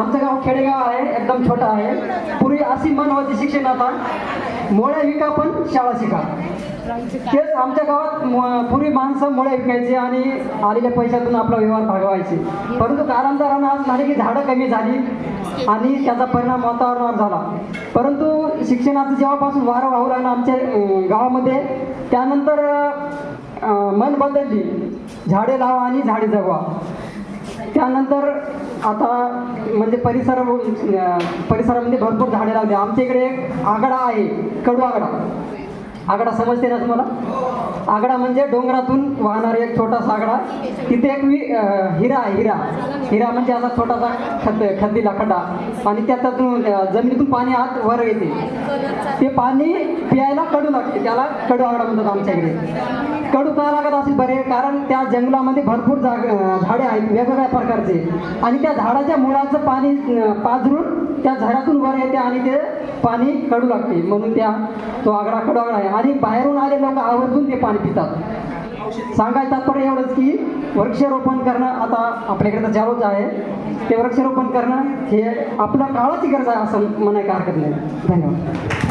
आमचं गाव खेडेगाव आहे एकदम छोटं आहे. पूर्वी अशी मन होती शिक्षण आता. मोळ्या विका पण शाळा शिका. तेच आमच्या गावात म- पूर्वी माणसं मुळे विकायचे आणि आलेल्या पैशातून आपला व्यवहार भागवायचे. परंतु कालांतरानं आज झाले की झाडं कमी झाली आणि त्याचा परिणाम वातावरणावर झाला. परंतु शिक्षणाचं जेव्हापासून वारं वाहू लागलं आमच्या गावामध्ये त्यानंतर मन बदलली. झाडे लावा आणि झाडे जगवा. त्यानंतर आता म्हणजे परिसर परिसरामध्ये भरपूर झाडे लावली. आमच्या इकडे एक आगडा आहे कडू आगडा आगडा समजते ना तुम्हाला? आगडा म्हणजे डोंगरातून वाहणारा एक छोटासा आगडा. तिथे एक वि हिरा आहे हिरा. हिरा म्हणजे असा छोटासा खद खद्दीला खड्डा. आणि त्याच्यातून जमिनीतून पाणी आत वर येते. ते पाणी प्यायला कडू लागते. त्याला कडू आगडा म्हणतात आमच्या इकडे. कडू का लागत असेल बरे कारण त्या जंगलामध्ये भरपूर जाग झाडे आहेत वेगवेगळ्या प्रकारचे. आणि त्या झाडाच्या मुळाचं पाणी पाझरून त्या झाडातून वर येते आणि ते पाणी कडू लागते. म्हणून त्या तो आगडा कडू आगडा आहे. आणि बाहेरून आले लोक आवर्जून ते पाणी पितात. सांगायचं तात्पर्य एवढंच की वृक्षारोपण करणं आता आपल्याकडे तर चालूच आहे. ते वृक्षारोपण करणं हे आपलं काळाची गरज आहे असं म्हणायला हरकत नाही. धन्यवाद.